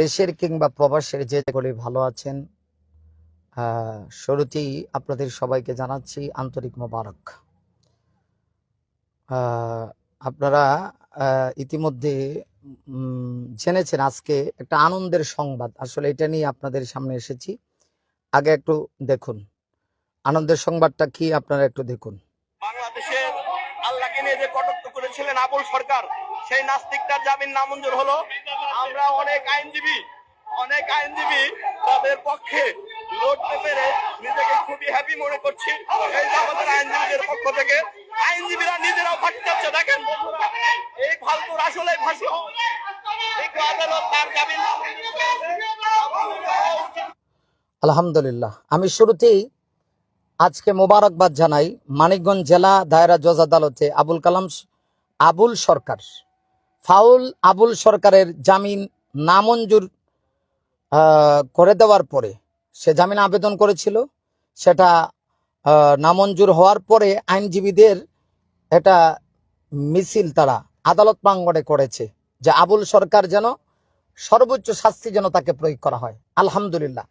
দেশের কিংবা প্রবাসের যে করে ভালো আছেন শুরুতেই আপনাদের সবাইকে জানাচ্ছি আন্তরিক মোবারক। আপনারা ইতিমধ্যে জেনেছেন আজকে একটা আনন্দের সংবাদ। আসলে এটা নিয়ে আপনাদের সামনে এসেছি। আগে একটু দেখুন। আনন্দের সংবাদটা কি আপনারা একটু দেখুন। বাংলাদেশের আল্লাহকে নিয়ে যে কটূক্ত করেছিলেন আবুল সরকার, সেই নাস্তিকটার জামিন নামঞ্জুর হলো। আমরা অনেক আইনজীবী অনেক আইনজীবী তাদের পক্ষে লড়তে পেরে নিজেকে খুবই হ্যাপি মনে করছি। আমাদের আইনজীবীদের পক্ষ থেকে, আইনজীবীরা নিজেরাও ফাঁসি যাচ্ছে দেখেন এই ফালতুর আসলে ফাঁসি। আলহামদুলিল্লাহ। আমি শুরুতেই আজকে মোবারকবাদ জানাই মানিকগঞ্জ জেলা দায়রা জজ আদালতে আবুল কালাম, আবুল সরকার। ফাউল আবুল সরকারের জামিন নামঞ্জুর করে দেওয়ার পরে সে জামিন আবেদন করেছিল। সেটা নামঞ্জুর হওয়ার পরে আইনজীবীদের এটা মিছিল তারা আদালত প্রাঙ্গণে করেছে যে আবুল সরকার যেন সর্বোচ্চ শাস্তি যেন তাকে প্রয়োগ করা হয়। আলহামদুলিল্লাহ।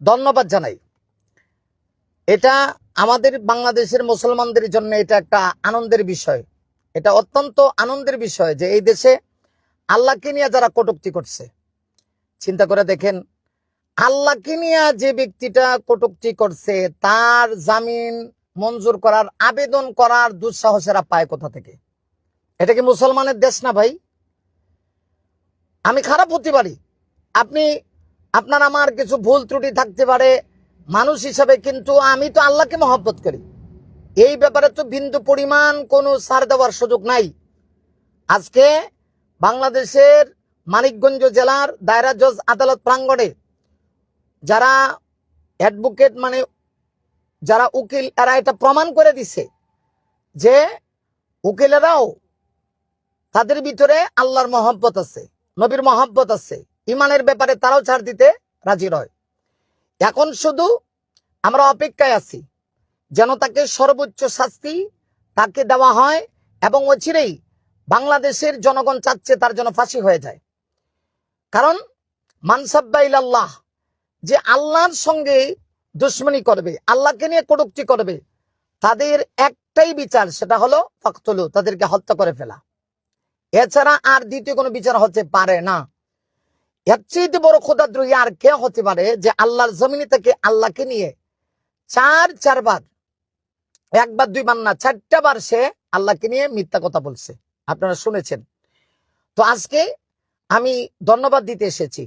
ধন্যবাদ জানাই। এটা আমাদের বাংলাদেশের মুসলমানদের জন্য এটা একটা আনন্দের বিষয়। এটা অত্যন্ত আনন্দের বিষয় যে এই দেশে আল্লাহকে নিয়ে যারা কটুক্তি করছে, চিন্তা করে দেখেন, আল্লাহকে নিয়ে যে ব্যক্তিটা কটুক্তি করছে, তার জামিন মঞ্জুর করার, আবেদন করার দুঃসাহসেরা পায় কোথা থেকে? এটা কি মুসলমানের দেশ না ভাই? আমি খারাপ হতে পারি। আপনি, আপনার আমার কিছু ভুল ত্রুটি থাকতে পারে, মানুষ হিসাবে কিন্তু আমি তো আল্লাহকে মহব্বত করি। এই ব্যাপারে তো বিন্দু পরিমাণ কোনো সার দেওয়ার সুযোগ নাই। আজকে বাংলাদেশের মানিকগঞ্জ জেলার দায়রা জজ আদালত প্রাঙ্গণে যারা অ্যাডভোকেট মানে যারা উকিল, এরা এটা প্রমাণ করে দিছে যে উকিলেরাও তাদের ভিতরে আল্লাহর মহব্বত আছে, নবীর মহব্বত আছে। ইমানের ব্যাপারে তারাও ছাড় দিতে রাজি রয় এখন শুধু আমরা অপেক্ষায় আছি, যেন তাকে সর্বোচ্চ শাস্তি তাকে দেওয়া হয় এবং অচিরেই বাংলাদেশের জনগণ চাচ্ছে তার জন্য ফাঁসি হয়ে যায়। কারণ মানসাব্বাইল আল্লাহ যে আল্লাহর সঙ্গে দুশ্মনী করবে, আল্লাহকে নিয়ে কটুক্তি করবে, তাদের একটাই বিচার সেটা হলো ফাকতুলু, তাদেরকে হত্যা করে ফেলা। এছাড়া আর দ্বিতীয় কোনো বিচার হতে পারে না। এর চেয়ে বড় খোদাদ্রোহী আর কে হতে পারে যে আল্লাহর জমিনে থেকে আল্লাহকে নিয়ে চার, চারবার, একবার, দুইবার না, চারটা বার সে আল্লাহকে নিয়ে মিথ্যা কথা বলছে। আপনারা শুনেছেন। তো আজকে আমি ধন্যবাদ দিতে এসেছি।